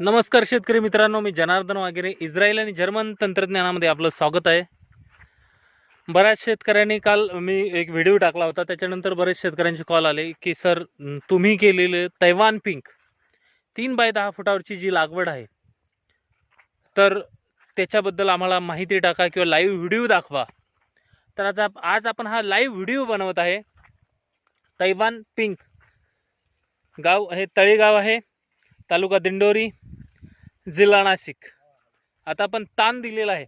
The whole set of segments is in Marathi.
नमस्कार शेतकरी मित्रांनो मी जनार्दन वागेरे इस्रायल आणि जर्मन तंत्रज्ञानामध्ये आपलं स्वागत आहे. बऱ्याच शेतकऱ्यांनी काल मी एक व्हिडिओ टाकला होता त्याच्यानंतर बरेच शेतकऱ्यांचे कॉल आले की सर तुम्ही केलेले तैवान पिंक तीन बाय दहा फुटावरची जी लागवड आहे तर त्याच्याबद्दल आम्हाला माहिती टाका किंवा लाईव्ह व्हिडिओ दाखवा. तर आज आप आज आपण हा लाईव्ह व्हिडिओ बनवत आहे. तैवान पिंक गाव हे तळेगाव आहे. तालुका दिंडोरी जिल्हा नाशिक. आता आपण ताण दिलेला आहे.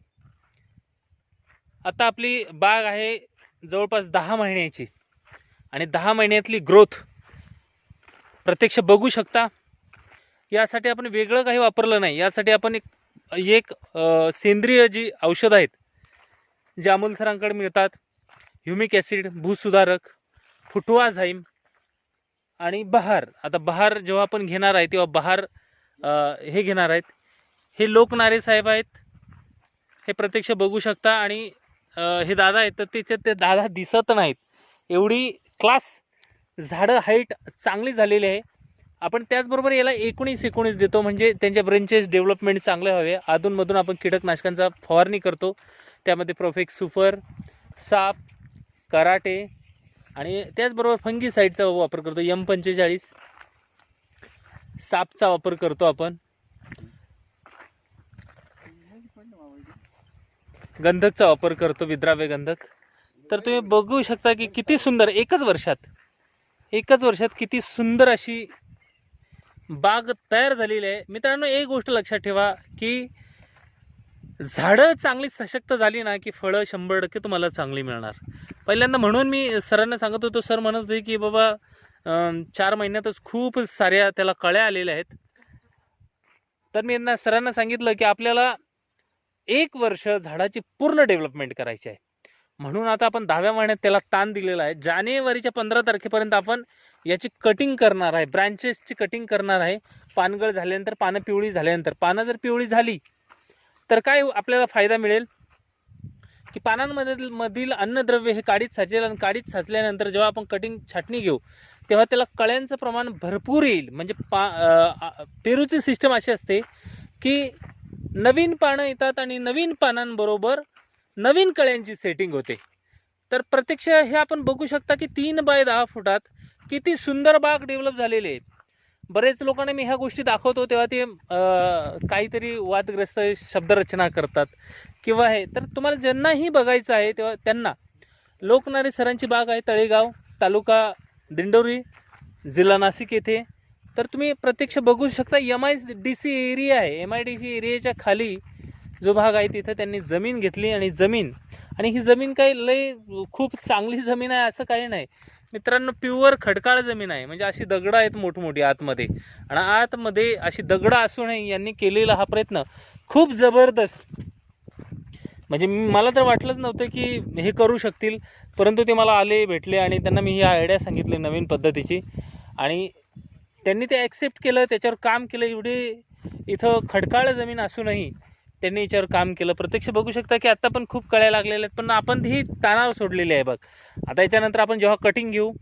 आता आपली बाग आहे जवळपास दहा महिन्याची. आणि दहा महिन्यातली ग्रोथ प्रत्यक्ष बघू शकता. यासाठी आपण वेगळं काही वापरलं नाही. यासाठी आपण एक एक सेंद्रिय जी औषधं आहेत जे अमोल सरांकडे मिळतात. ह्युमिक ॲसिड भूसुधारक फुटवा झाईम आणि बहार. आता बहार जेव्हा आपण घेणार आहे तेव्हा बहार हे घेणार आहेत. हे लोकनारे साहेब आहेत. हे प्रत्यक्ष बघू शकता आणि हे दादा आहेत. तर त्याच्यात ते दादा दिसत नाहीत. एवढी क्लास झाडं हाईट चांगली झालेली आहे. आपण त्याचबरोबर याला एकोणीस एकोणीस देतो. म्हणजे त्यांच्या ब्रेंचेस डेव्हलपमेंट चांगले व्हावे अधूनमधून आपण कीटकनाशकांचा फवारणी करतो. त्यामध्ये प्रोफेक्ट सुपर साप कराटे आणि त्याचबरोबर फंगीसाईडचा वापर करतो यम पंचेचाळीस. सापचा वापर करतो आपण. गंधकचा वापर करतो विद्राव्य गंधक. तर तुम्ही बघू शकता की किती सुंदर एकच वर्षात एकच वर्षात किती सुंदर अशी बाग तयार झालेली आहे. मित्रांनो एक गोष्ट लक्षात ठेवा की झाडं चांगली सशक्त झाली ना की फळं शंभर टक्के तुम्हाला चांगली मिळणार. पहिल्यांदा म्हणून मी सरांना सांगत होतो सर म्हणत होते की बाबा चार महिन्यातच खूप साऱ्या त्याला कळ्या आलेल्या आहेत. तर मी यांना सरांना सांगितलं की आपल्याला एक वर्ष झाडाची पूर्ण डेव्हलपमेंट करायची आहे. म्हणून आता आपण दहाव्या महिन्यात त्याला ताण दिलेला आहे. जानेवारीच्या पंधरा तारखेपर्यंत आपण याची कटिंग करणार आहे. ब्रँचेसची कटिंग करणार आहे. पानगळ झाल्यानंतर पानं पिवळी झाल्यानंतर. पानं जर पिवळी झाली तर काय आपल्याला फायदा मिळेल? की पानांमधील मधील अन्नद्रव्य हे काडीत साचेल आणि काडीत साचल्यानंतर जेव्हा आपण कटिंग छाटणी घेऊ तेव्हा त्याला कळ्यांचं प्रमाण भरपूर येईल. म्हणजे पा पेरूची सिस्टम अशी असते की नवीन पानं येतात आणि नवीन पानांबरोबर नवीन कळ्यांची सेटिंग होते. तर प्रत्यक्ष हे आपण बघू शकता की तीन बाय दहा फुटात किती सुंदर बाग डेव्हलप झालेली आहे. बरेच लोकांना मी ह्या गोष्टी दाखवतो तेव्हा ते काहीतरी वादग्रस्त शब्दरचना करतात. किंवा हे तर तुम्हाला ज्यांनाही बघायचं आहे तेव्हा त्यांना. लोकनारी सरांची बाग आहे तळेगाव तालुका दिंडोरी जिल्हा नाशिक येथे. तर तुम्ही प्रत्यक्ष बघू शकता M I D C area आहे. एम आय डी सी एरियाच्या खाली जो भाग आहे तिथं त्यांनी जमीन घेतली आणि जमीन आणि ही जमीन काही लय खूप चांगली जमीन आहे असं काही नाही. मित्रांनो प्युअर खडकाळ जमीन आहे. म्हणजे अशी दगडं आहेत मोठमोठी आतमध्ये. आणि आतमध्ये अशी दगडं असूनही यांनी केलेला हा प्रयत्न खूप जबरदस्त. म्हणजे मला तर वाटलंच नव्हतं की हे करू शकतील परंतु ते मला आले भेटले आणि त्यांना मी ही आयडिया सांगितली नवीन पद्धतीची. आणि त्यांनी ते ॲक्सेप्ट केलं त्याच्यावर काम केलं. एवढी इथं खडकाळ जमीन असूनही त्यांनी याच्यावर काम केलं. प्रत्यक्ष बघू शकता की आत्ता पण खूप कळ्या लागलेल्या आहेत. पण आपण ही तानावर सोडलेली आहे बघ. आता याच्यानंतर आपण जेव्हा कटिंग घेऊ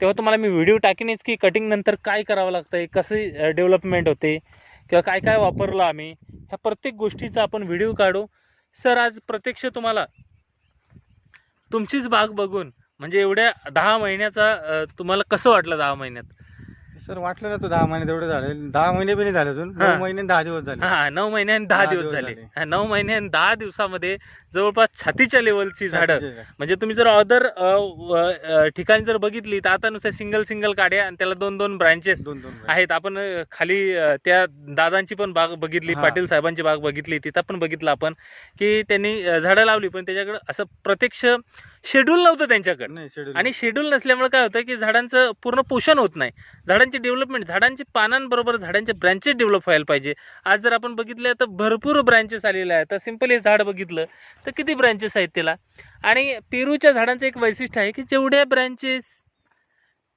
तेव्हा तुम्हाला मी व्हिडिओ टाकीनच की कटिंग नंतर काय करावं लागतं आहे कसे डेव्हलपमेंट होते किंवा काय काय वापरलं आम्ही ह्या प्रत्येक गोष्टीचा आपण व्हिडिओ काढू. सर आज प्रत्यक्ष तुम्हाला तुमचीच बाग बघून म्हणजे एवढ्या दहा महिन्याचा तुम्हाला कसं वाटलं दहा महिन्यात? सर वाटलं ना तो दहा महिने तेवढे झाले दहा महिने बी नाही झाले अजून. नऊ महिने आणि दहा दिवस झाले हा नऊ महिने आणि दहा दिवस झाले. हा, नऊ महिने आणि दहा दिवसामध्ये जवळपास छातीच्या लेवलची झाडं छातीचे. म्हणजे तुम्ही जर अदर ठिकाणी जर बघितली तर आता नुसतं सिंगल सिंगल काड्या आणि त्याला दोन दोन ब्रांचेस दोन दोन आहेत आपण अ, खाली अ, त्या दादांची पण बाग बघितली हा. पाटील साहेबांची बाग बघितली तिथं पण बघितलं आपण की त्यांनी अ, झाडं लावली पण त्याच्याकडे असं प्रत्यक्ष शेड्यूल नव्हतं त्यांच्याकडे. नाही. आणि शेड्यूल नसल्यामुळे काय होतं की झाडांचं पूर्ण पोषण होत नाही. झाडांची डेव्हलपमेंट झाडांची पानांबरोबर झाडांचे ब्रँचेस डेव्हलप व्हायला पाहिजे. आज जर आपण बघितलं तर भरपूर ब्रँचेस आलेले आहेत. तर सिंपल हे झाड बघितलं तर किती ब्रँचेस आहेत त्याला? आणि पेरूच्या झाडांचं एक वैशिष्ट्य आहे की जेवढ्या ब्रँचेस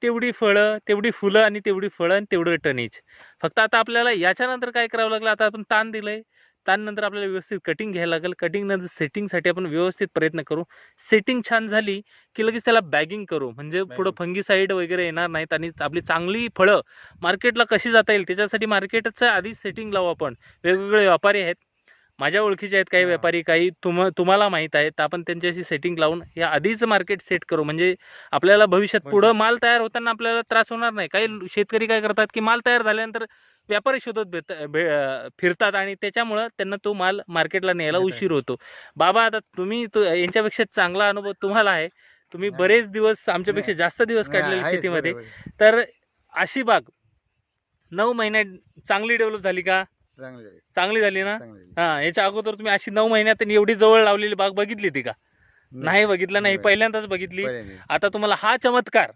तेवढी फळं तेवढी फुलं आणि तेवढी फळं आणि तेवढं टनेज फक्त आता आपल्याला याच्यानंतर काय करावं लागलं? आता आपण ताण दिलंय. त्यानंतर आपल्याला व्यवस्थित कटिंग घ्यायला लागेल. कटिंग नंतर सेटिंगसाठी आपण व्यवस्थित प्रयत्न करू. सेटिंग छान झाली की लगेच त्याला बॅगिंग करू. म्हणजे पुढं Bagging. फंगीसाईड वगैरे येणार नाहीत आणि आपली चांगली फळं मार्केटला कशी जाता येईल? त्याच्यासाठी मार्केटचं आधीच सेटिंग लावू आपण. वेगवेगळे व्यापारी आहेत. माझ्या ओळखीचे आहेत काही. व्यापारी काही तुम तुम्हाला माहीत आहे तर आपण त्यांच्याशी सेटिंग लावून या आधीच मार्केट सेट करू. म्हणजे आपल्याला भविष्यात पुढं भविष्यात. माल तयार होताना आपल्याला त्रास होणार नाही. काही शेतकरी काय करतात की माल तयार झाल्यानंतर व्यापारी शोधत भेट फिरतात आणि त्याच्यामुळं त्यांना तो माल मार्केटला न्यायला उशीर होतो. बाबा आता तुम्ही यांच्यापेक्षा चांगला अनुभव तुम्हाला आहे. तुम्ही. बरेच दिवस आमच्यापेक्षा जास्त दिवस काढलेले शेतीमध्ये. तर अशी बाग नऊ महिन्यात चांगली डेव्हलप झाली का? चांगली झाली, चांगली झाली ना चांगली झाली. हा याच्या अगोदर तुम्ही अशी नऊ महिन्यात आणि एवढी जवळ लावलेली बाग बघितली ती का नाही बघितलं नाही नाही. पहिल्यांदाच बघितली. आता तुम्हाला हा चमत्कार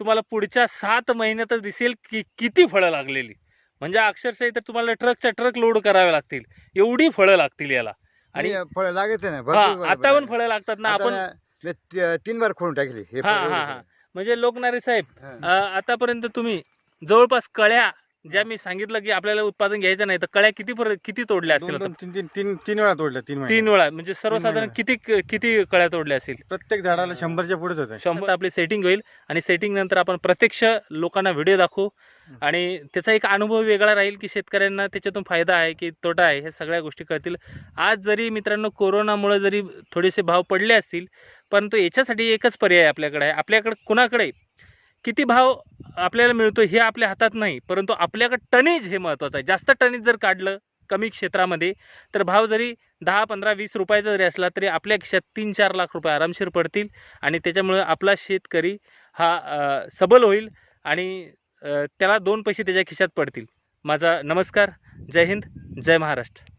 तुम्हाला पुढच्या सात महिन्यातच दिसेल की किती फळं लागलेली म्हणजे अक्षरशः तर तुम्हाला ट्रकच्या ट्रक लोड करावे लागतील एवढी फळं लागतील याला आणि आणि फळं लागायचं ना हा भरपूर आता पण. फळं लागतात ना आपण ना, मी ती- तीन बार खोडून टाकली हे हा, फळं हा, हा. म्हणजे लोकनारी साहेब. हा. अं, आतापर्यंत तुम्ही जवळपास कळ्या ज्या मी सांगितलं की आपल्याला उत्पादन घ्यायचं नाही तर कळ्या किती किती तोडल्या असतील दोन आता? दोन तीन तीन तीन तीन वेळा तोडल्या तीन महिने. तीन वेळा म्हणजे सर्वसाधारण. किती किती कळ्या तोडल्या असतील? प्रत्येक झाडाला शंभरच्या पुढेच होते शंभर आपली सेटिंग होईल आणि सेटिंग नंतर आपण प्रत्यक्ष लोकांना व्हिडिओ दाखवू आणि त्याचा एक अनुभव वेगळा राहील की शेतकऱ्यांना त्याच्यातून फायदा आहे की तोटा आहे हे सगळ्या गोष्टी कळतील. आज जरी मित्रांनो कोरोनामुळे जरी थोडेसे भाव पडले असतील परंतु याच्यासाठी एकच पर्याय आपल्याकडे आहे. आपल्याकडे कुणाकडे किती भाव आपल्याला मिळतो हे आपल्या हातात नाही परंतु आपल्याकडे टनेज हे महत्त्वाचं आहे. जास्त टनेज जर काढलं कमी क्षेत्रामध्ये तर भाव जरी दहा पंधरा वीस रुपयाचा जरी असला तरी आपल्या खिशात तीन चार लाख रुपये आरामशीर पडतील आणि त्याच्यामुळे आपला शेतकरी हा सबल होईल आणि त्याला दोन पैसे त्याच्या खिशात पडतील. माझा नमस्कार. जय हिंद. जय महाराष्ट्र.